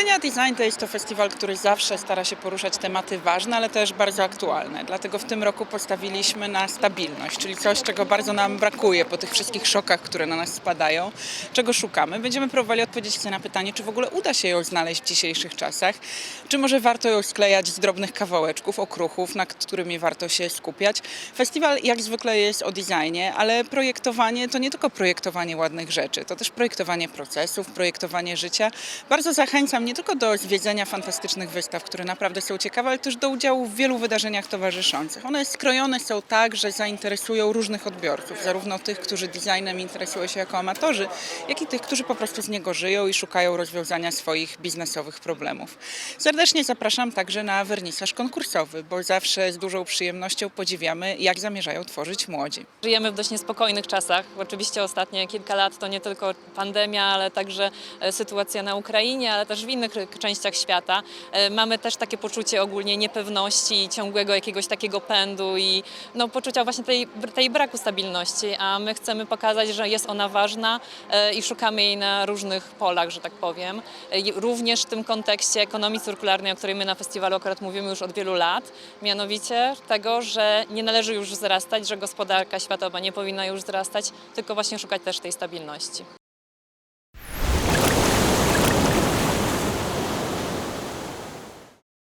Gdynia Design jest to festiwal, który zawsze stara się poruszać tematy ważne, ale też bardzo aktualne. Dlatego w tym roku postawiliśmy na stabilność, czyli coś, czego bardzo nam brakuje po tych wszystkich szokach, które na nas spadają, czego szukamy. Będziemy próbowali odpowiedzieć na pytanie, czy w ogóle uda się ją znaleźć w dzisiejszych czasach, czy może warto ją sklejać z drobnych kawałeczków, okruchów, nad którymi warto się skupiać. Festiwal jak zwykle jest o designie, ale projektowanie to nie tylko projektowanie ładnych rzeczy, to też projektowanie procesów, projektowanie życia. Bardzo zachęcam nie tylko do zwiedzenia fantastycznych wystaw, które naprawdę są ciekawe, ale też do udziału w wielu wydarzeniach towarzyszących. One skrojone są tak, że zainteresują różnych odbiorców, zarówno tych, którzy designem interesują się jako amatorzy, jak i tych, którzy po prostu z niego żyją i szukają rozwiązania swoich biznesowych problemów. Serdecznie zapraszam także na wernisaż konkursowy, bo zawsze z dużą przyjemnością podziwiamy, jak zamierzają tworzyć młodzi. Żyjemy w dość niespokojnych czasach. Oczywiście ostatnie kilka lat to nie tylko pandemia, ale także e, sytuacja na Ukrainie, ale też w innych r- częściach świata. E, Mamy też takie poczucie ogólnie niepewności, ciągłego jakiegoś takiego pędu i no, poczucia właśnie tej, tej braku stabilności, a my chcemy pokazać, że jest ona ważna e, i szukamy jej na różnych polach, że tak powiem. E, Również w tym kontekście ekonomii cyrkularnej, o której my na festiwalu akurat mówimy już od wielu lat, mianowicie tego, że nie należy już wzrastać, że gospodarka światowa nie powinna już wzrastać, tylko właśnie szukać też tej stabilności.